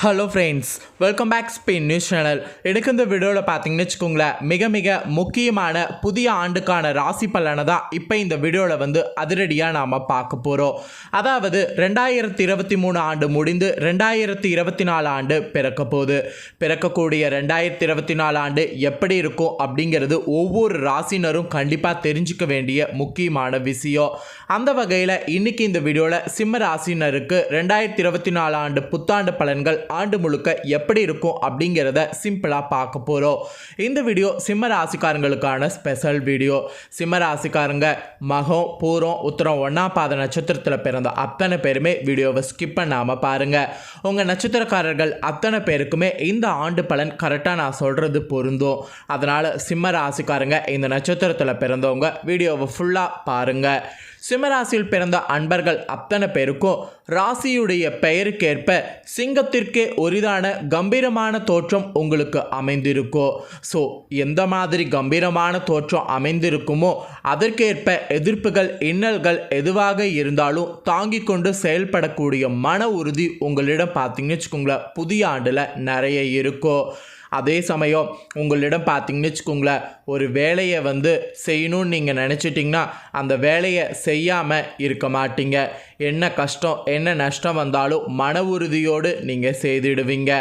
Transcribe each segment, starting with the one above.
Hello friends welcome back Spain news channel எனக்கு இந்த வீடியோவில் பார்த்தீங்கன்னு வச்சுக்கோங்களேன் மிக மிக முக்கியமான புதிய ஆண்டுக்கான ராசி பலனை தான் இப்போ இந்த வீடியோவில் வந்து அதிரடியாக நாம் பார்க்க போகிறோம் அதாவது ரெண்டாயிரத்தி இருபத்தி மூணு ஆண்டு முடிந்து ரெண்டாயிரத்தி இருபத்தி நாலு ஆண்டு பிறக்க போகுது. பிறக்கக்கூடிய ரெண்டாயிரத்தி இருபத்தி நாலு ஆண்டு எப்படி இருக்கும் அப்படிங்கிறது ஒவ்வொரு ராசினரும் கண்டிப்பாக தெரிஞ்சுக்க வேண்டிய முக்கியமான விஷயம். அந்த வகையில் இன்றைக்கி இந்த வீடியோவில் சிம்ம ராசினருக்கு ரெண்டாயிரத்தி இருபத்தி நாலு ஆண்டு புத்தாண்டு பலன்கள் ஆண்டு முழுக்க எப்படி இருக்கும் அப்படிங்கிறத சிம்பிளாக பார்க்க போகிறோம் இந்த வீடியோ சிம்ம ராசிக்காரங்களுக்கான ஸ்பெஷல் வீடியோ சிம்ம ராசிக்காரங்க மகம் பூரம் உத்தரம் ஒன்றாம் பாத நட்சத்திரத்தில் பிறந்த அத்தனை பேருமே வீடியோவை ஸ்கிப் பண்ணாமல் பாருங்கள் உங்கள் நட்சத்திரக்காரர்கள் அத்தனை பேருக்குமே இந்த ஆண்டு பலன் கரெக்டாக நான் சொல்கிறது பொருந்தும். அதனால் சிம்ம ராசிக்காரங்க இந்த நட்சத்திரத்தில் பிறந்தவங்க வீடியோவை ஃபுல்லாக பாருங்கள் சிம்மராசியில் பிறந்த அன்பர்கள் அத்தனை பேருக்கும் ராசியுடைய பெயருக்கேற்ப சிங்கத்திற்கே ஒரிதான கம்பீரமான தோற்றம் உங்களுக்கு அமைந்திருக்கும் ஸோ எந்த மாதிரி கம்பீரமான தோற்றம் அமைந்திருக்குமோ அதற்கேற்ப எதிர்ப்புகள் இன்னல்கள் எதுவாக இருந்தாலும் தாங்கிக் கொண்டு செயல்படக்கூடிய மன உறுதி உங்களிடம் பார்த்தீங்கன்னு வச்சுக்கோங்களேன் புதிய ஆண்டில் நிறைய இருக்கும் அதே சமயம் உங்களிடம் பார்த்தீங்கன்னு வச்சுக்கோங்களேன் ஒரு வேலையை வந்து செய்யணும்னு நீங்கள் நினச்சிட்டிங்கன்னா அந்த வேலையை செய்யாமல் இருக்க மாட்டீங்க. என்ன கஷ்டம் என்ன நஷ்டம் வந்தாலும் மன உறுதியோடு நீங்கள் செய்திடுவீங்க.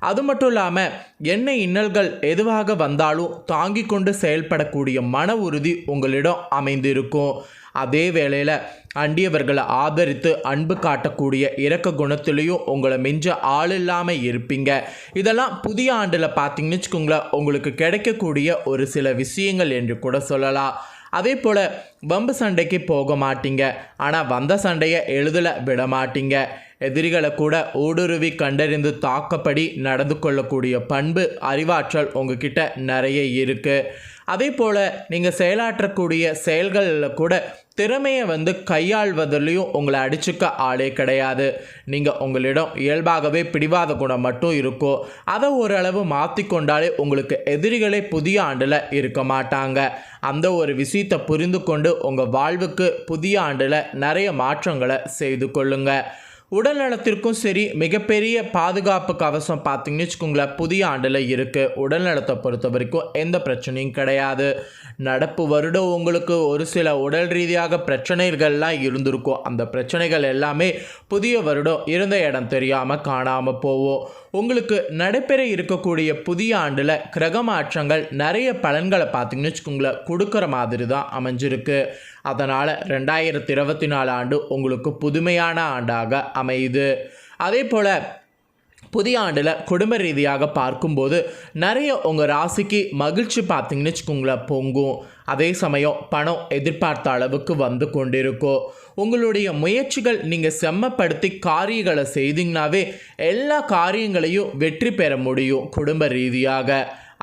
அது மட்டும் இல்லாமல் என்ன இன்னல்கள் எதுவாக வந்தாலும் தாங்கி கொண்டு செயல்படக்கூடிய மன உறுதி உங்களிடம் அமைந்திருக்கும். அதே வேளையில் அண்டியவர்களை ஆதரித்து அன்பு காட்டக்கூடிய இரக்க குணத்திலையும் உங்களை மிஞ்ச ஆள் இல்லாமல் இருப்பீங்க. இதெல்லாம் புதிய ஆண்டில் பார்த்தீங்கன்னு வச்சுக்கோங்களேன் உங்களுக்கு கிடைக்கக்கூடிய ஒரு சில விஷயங்கள் என்று கூட சொல்லலாம். அதே போல் வம்பு சண்டைக்கு போக மாட்டீங்க. ஆனால் வந்த சண்டையை எழுதல விட மாட்டீங்க. எதிரிகளை கூட ஊடுருவி கண்டறிந்து தாக்கப்படி நடந்து கொள்ளக்கூடிய பண்பு அறிவாற்றல் உங்ககிட்ட நிறைய இருக்குது அதே போல் நீங்கள் செயலாற்றக்கூடிய செயல்களில் கூட திறமையை வந்து கையாள்வதிலையும் உங்களை அடிச்சுக்க ஆளே கிடையாது. நீங்கள் உங்களிடம் இயல்பாகவே பிடிவாத குணம் மட்டும் இருக்கும் அதை ஓரளவு மாற்றிக்கொண்டாலே உங்களுக்கு எதிரிகளே புதிய ஆண்டில் இருக்க மாட்டாங்க. அந்த ஒரு விஷயத்தை புரிந்து கொண்டு உங்கள் வாழ்வுக்கு புதிய ஆண்டில் நிறைய மாற்றங்களை செய்து கொள்ளுங்கள் உடல் நலத்திற்கும் சரி மிகப்பெரிய பாதுகாப்பு கவசம் பார்த்தீங்கன்னு வச்சுக்கோங்களேன் புதிய ஆண்டில் இருக்குது உடல் நலத்தை பொறுத்த வரைக்கும் எந்த பிரச்சனையும் கிடையாது. நடப்பு வருடம் உங்களுக்கு ஒரு சில உடல் ரீதியாக பிரச்சனைகள்லாம் இருந்திருக்கும். அந்த பிரச்சனைகள் எல்லாமே புதிய வருடம் இருந்த இடம் தெரியாமல் காணாமல் போவோம் உங்களுக்கு நடைபெற இருக்கக்கூடிய புதிய ஆண்டில் கிரக மாற்றங்கள் நிறைய பலன்களை பார்த்தீங்கன்னு வச்சுக்கோங்களேன் கொடுக்குற மாதிரி தான் அமைஞ்சிருக்கு. அதனால் ரெண்டாயிரத்தி இருபத்தி நாலு ஆண்டு உங்களுக்கு புதுமையான ஆண்டாக அமையுது. அதே போல் புதிய ஆண்டில் குடும்ப ரீதியாக பார்க்கும்போது நிறைய உங்கள் ராசிக்கு மகிழ்ச்சி பார்த்தீங்கன்னு வச்சுக்கோங்களேன் பொங்கும். அதே சமயம் பணம் எதிர்பார்த்த அளவுக்கு வந்து கொண்டிருக்கும். உங்களுடைய முயற்சிகள் நீங்கள் செம்மப்படுத்தி காரியங்களை செய்தீங்கனாவே எல்லா காரியங்களையும் வெற்றி பெற முடியும் குடும்ப ரீதியாக.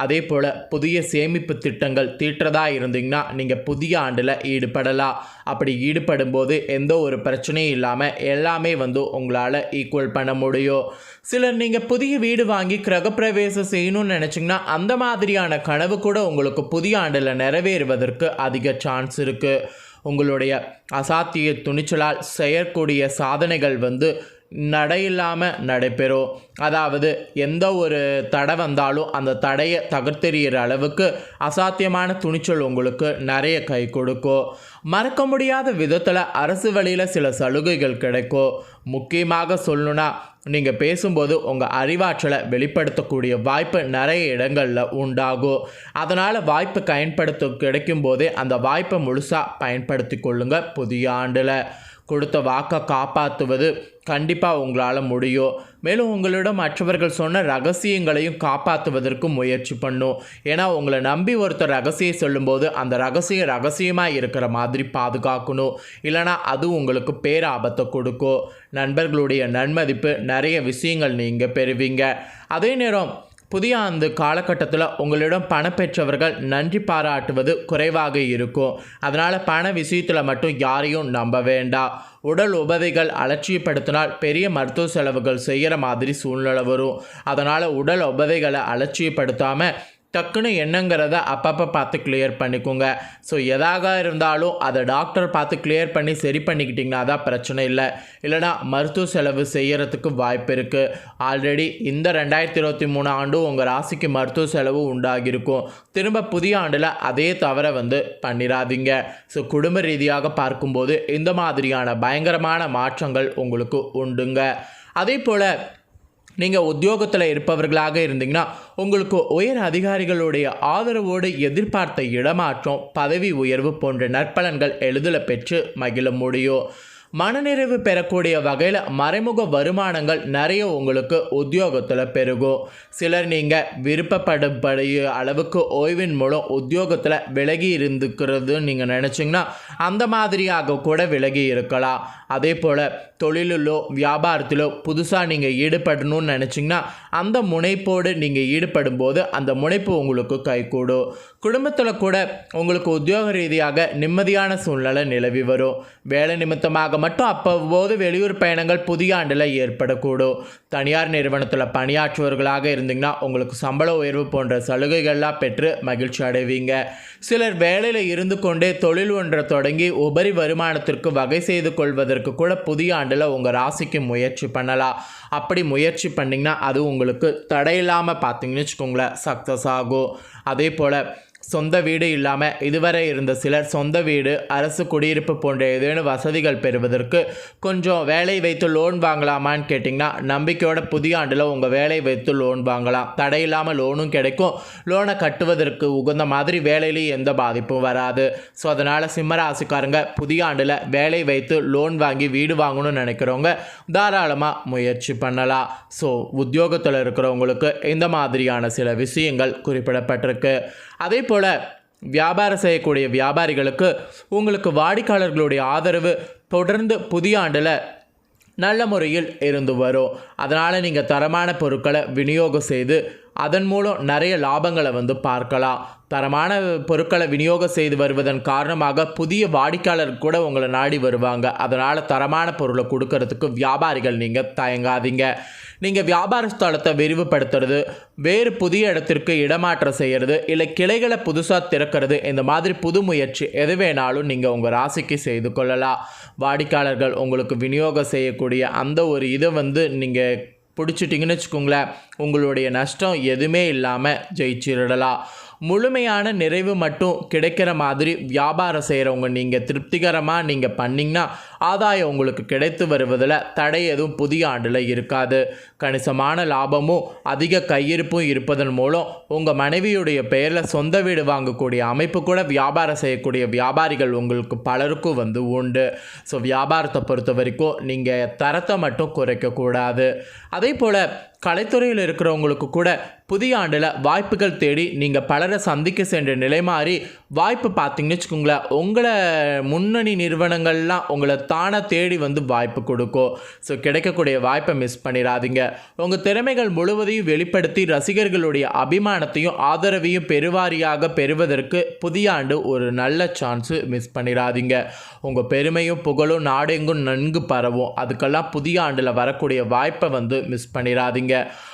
அதே போல் புதிய சேமிப்பு திட்டங்கள் தீட்டுறதா இருந்தீங்கன்னா நீங்கள் புதிய ஆண்டில் ஈடுபடலாம். அப்படி ஈடுபடும் போது எந்த ஒரு பிரச்சனையும் இல்லாமல் எல்லாமே வந்து உங்களால் ஈக்குவல் பண்ண முடியும். சிலர் நீங்கள் புதிய வீடு வாங்கி கிரகப்பிரவேசம் செய்யணும்னு நினச்சிங்கன்னா அந்த மாதிரியான கனவு கூட உங்களுக்கு புதிய ஆண்டில் நிறைவேறுவதற்கு அதிக சான்ஸ் இருக்குது உங்களுடைய அசாத்திய துணிச்சலால் செய்யக்கூடிய சாதனைகள் வந்து நடையில்லாமல் நடைபெறும். அதாவது எந்த ஒரு தடை வந்தாலும் அந்த தடையை தகர்த்தெறிகிற அளவுக்கு அசாத்தியமான துணிச்சல் உங்களுக்கு நிறைய கை கொடுக்கும். மறக்க முடியாத விதத்தில் அரசு வழியில் சில சலுகைகள் கிடைக்கும். முக்கியமாக சொல்லணுன்னா நீங்கள் பேசும்போது உங்கள் அறிவாற்றலை வெளிப்படுத்தக்கூடிய வாய்ப்பு நிறைய இடங்களில் உண்டாகும். அதனால் வாய்ப்பு பயன்படுத்த கிடைக்கும் போதே அந்த வாய்ப்பை முழுசாக பயன்படுத்தி கொள்ளுங்கள் புதிய ஆண்டில். கொடுத்த வாக்கை காப்பாற்றுவது கண்டிப்பாக உங்களால் முடியும். மேலும் உங்களிடம் மற்றவர்கள் சொன்ன ரகசியங்களையும் காப்பாற்றுவதற்கு முயற்சி பண்ணும். ஏன்னா உங்களை நம்பி ஒருத்தர் ரகசியம் சொல்லும்போது அந்த ரகசியம் ரகசியமாக இருக்கிற மாதிரி பாதுகாக்கணும். இல்லைனா அது உங்களுக்கு பேராபத்தை கொடுக்கும். நண்பர்களுடைய நன்மதிப்பு நிறைய விஷயங்கள் நீங்கள் பெறுவீங்க. அதே நேரம் புதிய அந்த காலகட்டத்தில் உங்களிடம் பணம் பெற்றவர்கள் நன்றி பாராட்டுவது குறைவாக இருக்கும். அதனால் பண விஷயத்தில் மட்டும் யாரையும் நம்ப வேண்டாம் உடல் உபதைகள் அலட்சியப்படுத்தினால் பெரிய மருத்துவ செலவுகள் செய்கிற மாதிரி சூழ்நிலை வரும். அதனால் உடல் உபதைகளை அலட்சியப்படுத்தாமல் டக்குன்னு என்னங்கிறத அப்பப்போ பார்த்து கிளியர் பண்ணிக்கோங்க. ஸோ எதாக இருந்தாலும் அதை டாக்டர் பார்த்து கிளியர் பண்ணி சரி பண்ணிக்கிட்டிங்கன்னா தான் பிரச்சனை இல்லை. இல்லைனா மருத்துவ செலவு செய்யறதுக்கு வாய்ப்பு இருக்குது ஆல்ரெடி இந்த ரெண்டாயிரத்தி இருபத்தி மூணு ஆண்டும் உங்கள் ராசிக்கு மருத்துவ செலவு உண்டாகியிருக்கும். திரும்ப புதிய ஆண்டில் அதே தவிர வந்து பண்ணிடாதீங்க ஸோ குடும்ப ரீதியாக பார்க்கும்போது இந்த மாதிரியான பயங்கரமான மாற்றங்கள் உங்களுக்கு உண்டுங்க. அதே போல் நீங்கள் உத்தியோகத்தில் இருப்பவர்களாக இருந்தீங்கன்னா உங்களுக்கு உயர் அதிகாரிகளுடைய ஆதரவோடு எதிர்பார்த்த இடமாற்றம் பதவி உயர்வு போன்ற நற்பலன்கள் எளிதில் பெற்று மகிழ முடியும். மனநிறைவு பெறக்கூடிய வகையில் மறைமுக வருமானங்கள் நிறைய உங்களுக்கு உத்தியோகத்தில் பெருகும். சிலர் நீங்கள் விருப்பப்படும்படிய அளவுக்கு ஓய்வின் மூலம் உத்தியோகத்தில் விலகி இருந்துக்கிறது நீங்கள் நினச்சிங்கன்னா அந்த மாதிரியாக கூட விலகி இருக்கலாம். அதே போல் தொழிலிலோ வியாபாரத்திலோ புதுசாக நீங்கள் ஈடுபடணும்னு நினச்சிங்கன்னா அந்த முனைப்போடு நீங்கள் ஈடுபடும் போது அந்த முனைப்பு உங்களுக்கு கைகூடும். குடும்பத்தில் கூட உங்களுக்கு உத்தியோக ரீதியாக நிம்மதியான சூழ்நிலை நிலவி வரும். வேலை நிமித்தமாக மட்டும் அப்போது வெளியூர் பயணங்கள் புதிய ஆண்டில் ஏற்படக்கூடும். தனியார் நிறுவனத்தில் பணியாற்றுவர்களாக இருந்தீங்கன்னா உங்களுக்கு சம்பள உயர்வு போன்ற சலுகைகள்லாம் பெற்று மகிழ்ச்சி அடைவீங்க. சிலர் வேலையில் இருந்து கொண்டே தொழில் ஒன்றை தொடங்கி உபரி வருமானத்திற்கு வகை செய்து கொள்வதற்கு கூட புதிய ஆண்டு ஆண்டில் உங்கள் ராசிக்கு முயற்சி பண்ணலாம். அப்படி முயற்சி பண்ணிங்கன்னா அது உங்களுக்கு தடையில்லாமல் பார்த்தீங்கன்னு வச்சுக்கோங்களேன் சக்ஸஸ் ஆகும். அதே போல் சொந்த வீடு இல்லாமல் இதுவரை இருந்த சிலர் சொந்த வீடு அரசு குடியிருப்பு போன்ற ஏதேனும் வசதிகள் பெறுவதற்கு கொஞ்சம் வேலை வைத்து லோன் வாங்கலாமான்னு கேட்டிங்கன்னா நம்பிக்கையோட புதிய ஆண்டில் உங்கள் வேலை வைத்து லோன் வாங்கலாம். தடையில்லாமல் லோனும் கிடைக்கும். லோனை கட்டுவதற்கு உகந்த மாதிரி வேலையிலையும் எந்த பாதிப்பும் வராது. ஸோ அதனால் சிம்மராசிக்காரங்க புதிய ஆண்டில் வேலை வைத்து லோன் வாங்கி வீடு வாங்கணும்னு நினைக்கிறவங்க தாராளமாக முயற்சி பண்ணலாம். ஸோ உத்தியோகத்தில் இருக்கிறவங்களுக்கு இந்த மாதிரியான சில விஷயங்கள் குறிப்பிடப்பட்டிருக்கு. அதே போல் வியாபாரம் செய்யக்கூடிய வியாபாரிகளுக்கு உங்களுக்கு வாடிக்கையாளர்களுடைய ஆதரவு தொடர்ந்து புதிய ஆண்டில் நல்ல முறையில் இருந்து வரும். அதனால் நீங்கள் தரமான பொருட்களை விநியோகம் செய்து அதன் மூலம் நிறைய லாபங்களை வந்து பார்க்கலாம். தரமான பொருட்களை விநியோகம் செய்து வருவதன் காரணமாக புதிய வாடிக்கையாளர் கூட உங்களை நாடி வருவாங்க. அதனால் தரமான பொருளை கொடுக்கறதுக்கு வியாபாரிகள் நீங்கள் தயங்காதீங்க. நீங்கள் வியாபார ஸ்தலத்தை விரிவுபடுத்துறது வேறு புதிய இடத்திற்கு இடமாற்றம் செய்கிறது இல்லை கிளைகளை புதுசாக திறக்கிறது இந்த மாதிரி புது முயற்சி எது வேணாலும் நீங்கள் உங்கள் ராசிக்கு செய்து கொள்ளலாம். வாடிக்கையாளர்கள் உங்களுக்கு விநியோகம் செய்யக்கூடிய அந்த ஒரு இதை வந்து நீங்கள் பிடிச்சிட்டிங்கன்னு வச்சுக்கோங்களேன் உங்களுடைய நஷ்டம் எதுவுமே இல்லாமல் ஜெயிச்சிடலாம். முழுமையான நிறைவு மட்டும் கிடைக்கிற மாதிரி வியாபாரம் செய்கிறவங்க நீங்கள் திருப்திகரமாக நீங்கள் பண்ணிங்கன்னா ஆதாயம் உங்களுக்கு கிடைத்து வருவதில் தடை எதுவும் புதிய ஆண்டில் இருக்காது. கணிசமான லாபமும் அதிக கையிருப்பும் இருப்பதன் மூலம் உங்கள் மனைவியுடைய பெயரில் சொந்த வீடு வாங்கக்கூடிய அமைப்பு கூட வியாபாரம் செய்யக்கூடிய வியாபாரிகள் உங்களுக்கு பலருக்கும் வந்து உண்டு. ஸோ வியாபாரத்தை பொறுத்த வரைக்கும் நீங்கள் தரத்தை மட்டும் குறைக்கக்கூடாது. அதே போல் கலைத்துறையில் இருக்கிறவங்களுக்கு கூட புதிய ஆண்டில் வாய்ப்புகள் தேடி நீங்கள் பலரை சந்திக்க சென்ற நிலை மாறி வாய்ப்பு பார்த்தீங்கன்னு வச்சுக்கோங்களேன் உங்களை முன்னணி நிறுவனங்கள்லாம் உங்களை தானாக தேடி வந்து வாய்ப்பு கொடுக்கும். ஸோ கிடைக்கக்கூடிய வாய்ப்பை மிஸ் பண்ணிடாதீங்க. உங்கள் திறமைகள் முழுவதையும் வெளிப்படுத்தி ரசிகர்களுடைய அபிமானத்தையும் ஆதரவையும் பெருவாரியாக பெறுவதற்கு புதிய ஆண்டு ஒரு நல்ல சான்ஸு மிஸ் பண்ணிடாதீங்க. உங்கள் பெருமையும் புகழும் நாடெங்கும் நன்கு பரவும். அதுக்கெல்லாம் புதிய ஆண்டில் வரக்கூடிய வாய்ப்பை வந்து மிஸ் பண்ணிடாதீங்க.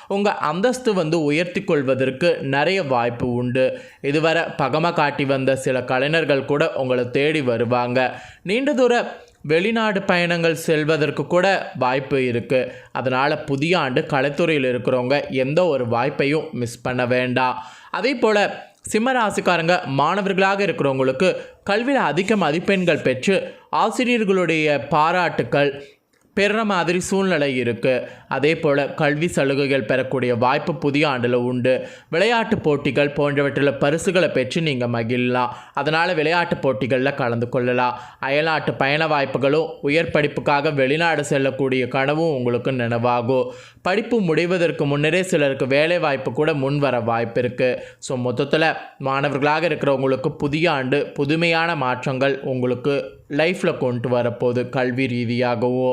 உங்கள் அந்தஸ்து வந்து உயர்த்தி கொள்வதற்கு நிறைய வாய்ப்பு உண்டு. இதுவரை பகமாக காட்டி வந்த சில கலைஞர்கள் கூட உங்களை தேடி வருவாங்க. நீண்ட தூர வெளிநாடு பயணங்கள் செல்வதற்கு கூட வாய்ப்பு இருக்குது அதனால் புதிய ஆண்டு கலைத்துறையில் இருக்கிறவங்க எந்த ஒரு வாய்ப்பையும் மிஸ் பண்ண வேண்டாம். அதே போல் சிம்ம ராசிக்காரங்க மாணவர்களாக இருக்கிறவங்களுக்கு கல்வியில் அதிக மதிப்பெண்கள் பெற்று ஆசிரியர்களுடைய பாராட்டுக்கள் பெறுற மாதிரி சூழ்நிலை இருக்குது அதே போல் கல்வி சலுகைகள் பெறக்கூடிய வாய்ப்பு புதிய ஆண்டில் உண்டு. விளையாட்டு போட்டிகள் போன்றவற்றில் பரிசுகளை பெற்று நீங்கள் மகிழலாம். அதனால் விளையாட்டு போட்டிகளில் கலந்து கொள்ளலாம். அயல்நாட்டு பயண வாய்ப்புகளும் உயர் படிப்புக்காக வெளிநாடு செல்லக்கூடிய கனவும் உங்களுக்கு நினைவாகும். படிப்பு முடிவதற்கு முன்னரே சிலருக்கு வேலை வாய்ப்பு கூட முன் வர வாய்ப்பு இருக்குது ஸோ மொத்தத்தில் மாணவர்களாக இருக்கிறவங்களுக்கு புதிய ஆண்டு புதுமையான மாற்றங்கள் உங்களுக்கு லைஃப்பில் கொண்டு வரப்போகுது கல்வி ரீதியாகவோ.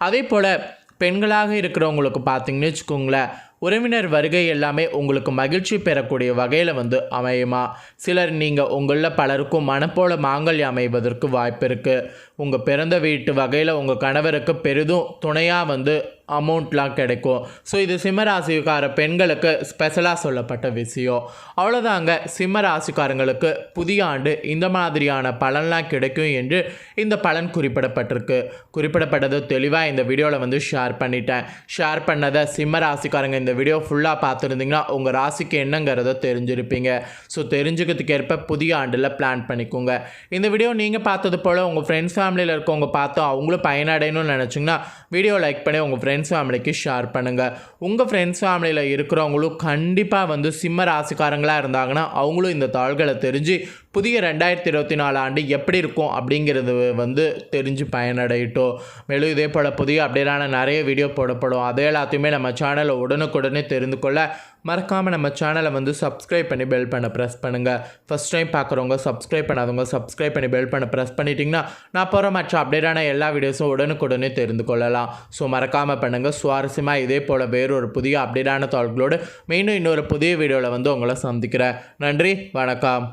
அதே போல் பெண்களாக இருக்கிறவங்களுக்கு பார்த்தீங்கன்னு வச்சுக்கோங்களேன் உறவினர் வருகை எல்லாமே உங்களுக்கு மகிழ்ச்சி பெறக்கூடிய வகையில் வந்து அமையுமா? சிலர் நீங்கள் உங்களில் பலருக்கும் மனப்போல மாங்கல்யம் அமைவதற்கு வாய்ப்பு இருக்குது உங்கள் பிறந்த வீட்டு வகையில் உங்கள் கணவருக்கு பெரிதும் துணையாக வந்து அமௌண்ட்லாம் கிடைக்கும். ஸோ இது சிம்ம ராசிக்கார பெண்களுக்கு ஸ்பெஷலாக சொல்லப்பட்ட விஷயம். அவ்வளோதாங்க சிம்ம ராசிக்காரங்களுக்கு புதிய ஆண்டு இந்த மாதிரியான பலன்லாம் கிடைக்கும் என்று இந்த பலன் குறிப்பிடப்பட்டிருக்கு. குறிப்பிடப்பட்டது தெளிவாக இந்த வீடியோவில் வந்து ஷேர் பண்ணிட்டேன். ஷேர் பண்ணதை சிம்ம ராசிக்காரங்க இந்த வீடியோ ஃபுல்லாக பார்த்துருந்தீங்கன்னா உங்கள் ராசிக்கு என்னங்கிறத தெரிஞ்சிருப்பீங்க. ஸோ தெரிஞ்சுக்கிறதுக்கு ஏற்ப புதிய ஆண்டில் பிளான் பண்ணிக்கோங்க. இந்த வீடியோ நீங்கள் பார்த்தது போல் உங்கள் ஃப்ரெண்ட்ஸ் ஃபேமிலியில் இருக்கவங்க பார்த்து அவங்களும் பயனடையணும்னு நினச்சிங்கன்னா வீடியோ லைக் பண்ணி உங்கள் ஃப்ரெண்ட்ஸ் ஃபேமிலிக்கு ஷேர் பண்ணுங்கள் உங்கள் ஃப்ரெண்ட்ஸ் ஃபேமிலியில் இருக்கிறவங்களும் கண்டிப்பாக வந்து சிம்ம ராசிக்காரங்களாக இருந்தாங்கன்னா அவங்களும் இந்த தாள்களை தெரிஞ்சு புதிய ரெண்டாயிரத்தி இருபத்தி நாலு ஆண்டு எப்படி இருக்கும் அப்படிங்கிறது வந்து தெரிஞ்சு பயனடையட்டும். மேலும் இதே போல் புதிய அப்டேட்டான நிறைய வீடியோ போடப்படும். அதே எல்லாத்தையுமே நம்ம சேனலை உடனுக்குடனே தெரிந்து கொள்ள மறக்காமல் நம்ம சேனலை வந்து சப்ஸ்கிரைப் பண்ணி பெல் பண்ண ப்ரெஸ் பண்ணுங்கள் ஃபஸ்ட் டைம் பார்க்குறவங்க சப்ஸ்கிரைப் பண்ணாதவங்க சப்ஸ்கிரைப் பண்ணி பெல் பண்ண ப்ரெஸ் பண்ணிட்டீங்கன்னா நான் போகிற மற்ற அப்டேட்டான எல்லா வீடியோஸும் உடனுக்குடனே தெரிந்து கொள்ளலாம். ஸோ மறக்காமல் பண்ணுங்கள் சுவாரஸ்யமாக இதே போல் வேறொரு புதிய அப்டேட்டான தாள்களோடு மீண்டும் இன்னொரு புதிய வீடியோவில் வந்து உங்களை சந்திக்கிறேன். நன்றி. வணக்கம்.